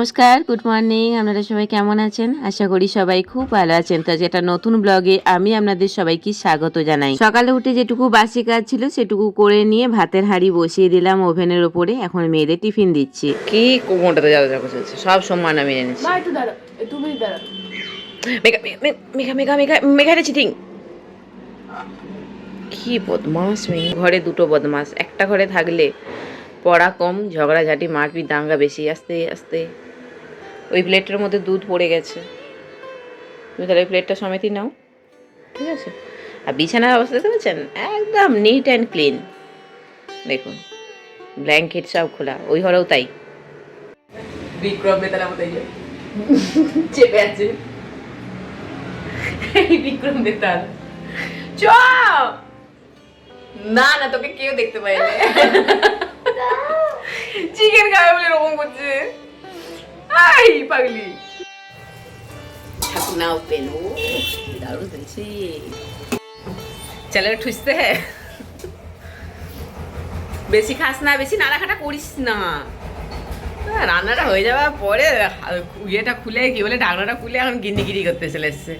নমস্কার good morning আপনারা সবাই কেমন আছেন? আশা করি সবাই খুব ভালো আছেন। তো যেটা নতুন ব্লগে আমি আপনাদের সবাইকে স্বাগত জানাই। সকালে উঠে যেটুকু বাসি কাজ ছিল সেটুকু করে নিয়ে ভাতের হাঁড়ি বসিয়ে দিলাম ওভেনের ওপরে। এখন মেয়েদের টিফিন দিচ্ছি। কি কোমরটাতে যাওয়া যাওয়া চলছে সব সম্মান আমি এনেছি মা একটু দাঁড়া একটু মিনিট দাঁড়া মেঘা মেঘা মেঘা মেঘা মেঘা রে চিটিং। কি বদমাস মেয়ে। ঘরে দুটো বদমাস একটা ঘরে থাকলে পড়া কম ঝগড়াঝাটি মারপিট দাঙ্গা বেশি। আস্তে আস্তে। ওই প্লেটের মধ্যে দুধ পড়ে গেছে। তুমি তাহলে ওই প্লেটটা সমেতই নাও। ঠিক আছে? আর বিছানার অবস্থা দেখতে পাচ্ছেন? একদম নিট অ্যান্ড ক্লিন দেখুন ব্ল্যাঙ্কেট সব খোলা ওই ঘরেও তাই। বিক্রম বেতালা মতো চেপে আছে। বিক্রম বেতাল। চ! না না তোকে কেউ দেখতে পাইনি চিকেন খাবে বলে এরকম করছে। আই পাগলি। ঠাকুর না ওপেন ও দারুণ হয়েছে। চলে ঠুসতে হ্যাঁ। বেশি খাস না বেশি নাড়াঘাটা করিস না। হ্যাঁ, রান্নাটা হয়ে যাওয়ার পরে ইয়েটা খুলে কি বলে ঢাকনাটা খুলে এখন গিন্দিগিরি করতে চলে এসছে।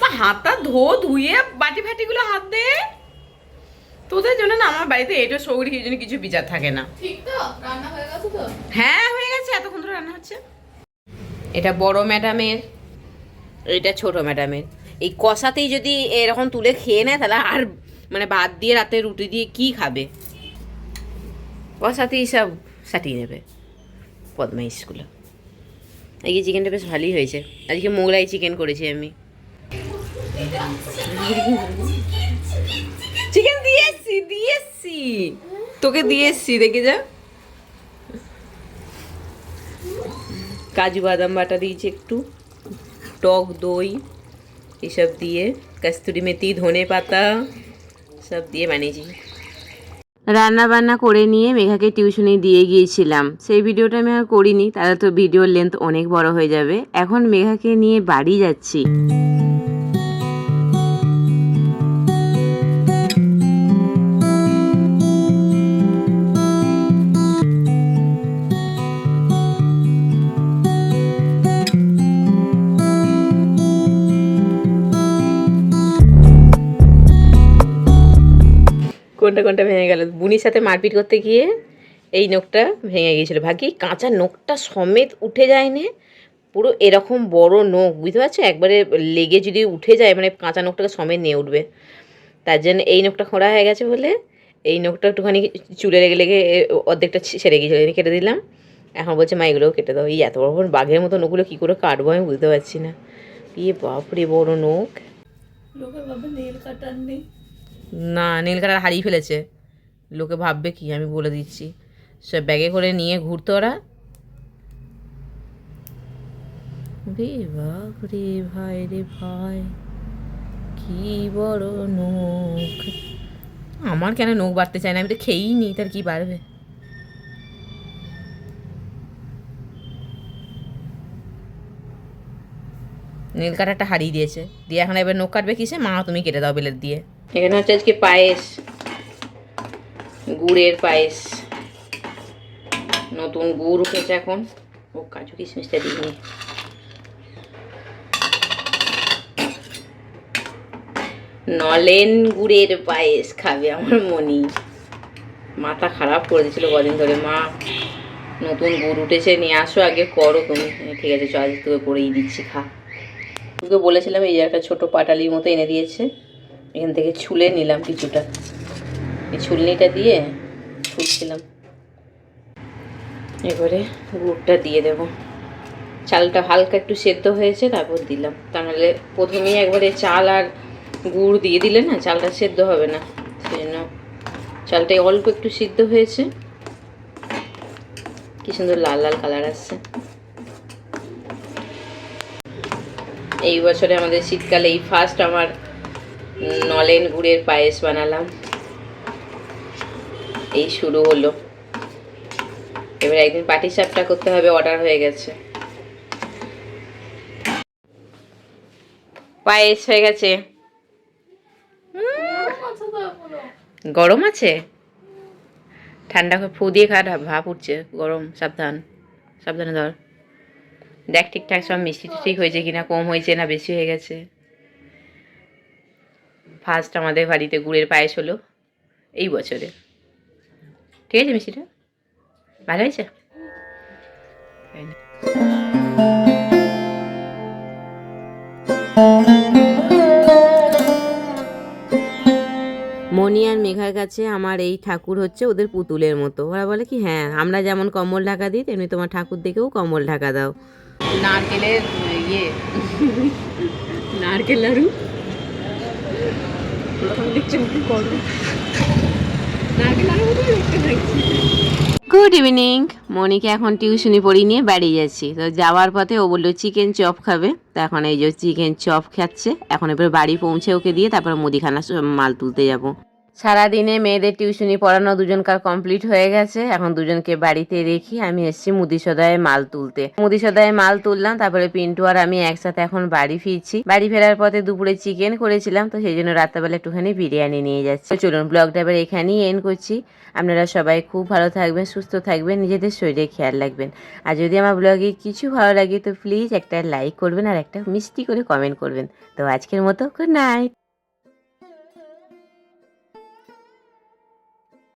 তা হাতটা ধো ধুয়ে বাটি ফাটিগুলো হাত দে। তোদের জন্য না আমার বাড়িতে এটা সৌরি এই জন্য কিছু বিচার থাকে না। ঠিক তো? রান্না হয়ে গেছে তো? হ্যাঁ হয়ে গেছে। এতক্ষণ ধরে রান্না হচ্ছে। এটা বড় ম্যাডামের, এটা ছোট ম্যাডামের। এই কষাতেই যদি এরকম তুলে খেয়ে নেয়, তাহলে আর মানে ভাত দিয়ে রাতে রুটি দিয়ে কি খাবে? কষাতেই সব সাটিয়ে নেবে পদ্মাইশগুলো আজকে চিকেনটা বেশ ভালোই হয়েছে। আজকে মোগলাই চিকেন করেছি আমি। চিকেন দিয়ে এসছি। তোকে দিয়ে এসছি, দেখে যা। কাজু বাদাম বাটা দিয়েছি একটু, টক দই, এসব দিয়ে, কাস্তুরি মেথি, ধনে পাতা, সব দিয়ে বানিয়েছি। রান্না বান্না করে নিয়ে মেঘাকে টিউশনে দিয়ে গিয়েছিলাম। সেই ভিডিওটা আমি আর করিনি, তাহলে তো ভিডিওর লেন্থ অনেক বড় হয়ে যাবে। এখন মেঘাকে নিয়ে বাড়ি যাচ্ছি। কোনটা কোনটা ভেঙে গেল? বুনির সাথে মারপিট করতে গিয়ে এই নখটা ভেঙে গিয়েছিল। ভাগ্যি, কাঁচা নখটা সমেত উঠে যায়নি। পুরো এরকম বড় নখ, বুঝতে পারছ? একবারে লেগে যদি উঠে যায় মানে কাঁচা নখটাকে সমেত নিয়ে উঠবে। তার জন্য এই নখটা খোঁড়া হয়ে গেছে বলে এই নখটা একটুখানি চুলে লেগে লেগে অর্ধেকটা ছেড়ে গিয়েছিল। কেটে দিলাম। এখন বলছে, মা, এগুলোও কেটে দাও। এই এত বড় বড় বাঘের মতো নখগুলো কী করে কাটবো আমি বুঝতে পারছি না। ইয়ে বাপরে, বড় নখ। লোকে ভাবে নীল কাটার নেই না নীল কাটার হারিয়ে ফেলেছে। লোকে ভাববে কি, আমি বলে দিচ্ছি। সব ব্যাগে করে নিয়ে ঘুরতো ওরা। রে রে ভাই রে ভাই, কি বড় নখ। আমার কেন নখ বাড়তে চায় না? আমি তো খেয়েই নি, তার কি বাড়বে? নীল কাটারটা হারিয়ে দিয়েছে। দিয়ে এখন এবার নখ কাটবে কিসে? মা, তুমি কেটে দাও বেলের দিয়ে। এখানে হচ্ছে আজকে পায়েস, গুড়ের পায়েস, নতুন গুড় উঠেছে এখন। ও, কাজু কিশমিশটা দিইনি নলেন গুড়ের পায়েস খাবে আমার মনি। মাথা খারাপ করে দিয়েছিল কদিন ধরে। মা, নতুন গুড় উঠেছে, নিয়ে আসো, আগে করো তুমি। ঠিক আছে, চল, তোকে করেই দিচ্ছি, খা। তোকে বলেছিলাম এই যে একটা ছোটো পাটালির মতো এনে দিয়েছে। এখান থেকে ছুলে নিলাম কিছুটা। এই ছুলনিটা দিয়ে ছুলছিলাম। এবারে গুড়টা দিয়ে দেবো। চালটা হালকা একটু সেদ্ধ হয়েছে, তারপর দিলাম। তা নাহলে প্রথমেই একবারে চাল আর গুড় দিয়ে দিলে না, চালটা সেদ্ধ হবে না। সেই জন্য চালটা অল্প একটু সিদ্ধ হয়েছে। কি সুন্দর লাল লাল কালার আসছে। এই বছরে আমাদের শীতকালে এই ফার্স্ট আমার নলেন গুড়ের পায়েস বানালাম। এই শুরু হলো। এবার একদিন পাটি সাপটা করতে হবে অর্ডার হয়ে গেছে। পায়েস হয়ে গেছে। গরম আছে? ঠান্ডা ফু দিয়ে খা ভাপ উঠছে, গরম, সাবধান, সাবধানে ধর। দেখ ঠিকঠাক সব মিষ্টি ঠিক হয়েছে কিনা, কম হয়েছে না, বেশি হয়ে গেছে। ফার্স্ট আমাদের বাড়িতে গুড়ের পায়েস হলো এই বছরে। ঠিক আছে মিষ্টিটা? ভালো হয়েছে? মনি আর মেঘার কাছে আমার এই ঠাকুর হচ্ছে ওদের পুতুলের মতো। ওরা বলে কি হ্যাঁ আমরা যেমন কম্বল ঢাকা দিই তেমনি তোমার ঠাকুর দেখেও কম্বল ঢাকা দাও। নারকেলের ইয়ে নারকেল গুড ইভিনিং মনিকে এখন টিউশনি পড়িয়ে নিয়ে বাড়ি যাচ্ছি। তো যাওয়ার পথে ও বলল চিকেন চপ খাবে। তো এখন এই যে চিকেন চপ খাচ্ছে। এখন এবার বাড়ি পৌঁছে ওকে দিয়ে তারপর মুদিখানা মাল তুলতে যাব। সারাদিনে মেয়েদের টিউশনি পড়ানো দুজনকার কমপ্লিট হয়ে গেছে। এখন দুজনকে বাড়িতে রেখে আমি এসেছি মুদি সদায় মাল তুলতে। মুদি সদায় মাল তুললাম, তারপরে পিন্টু আর আমি একসাথে এখন বাড়ি ফিরছি। বাড়ি ফেরার পথে দুপুরে চিকেন করেছিলাম, তো সেই জন্য রাত্রেবেলা একটুখানি বিরিয়ানি নিয়ে যাচ্ছি। চলুন, ব্লগটা এবার এখানেই এন্ড করছি। আপনারা সবাই খুব ভালো থাকবেন, সুস্থ থাকবেন, নিজেদের শরীরে খেয়াল রাখবেন। আর যদি আমার ব্লগে কিছু ভালো লাগে, তো প্লিজ একটা লাইক করবেন আর একটা মিষ্টি করে কমেন্ট করবেন। তো আজকের মতো গুড নাইট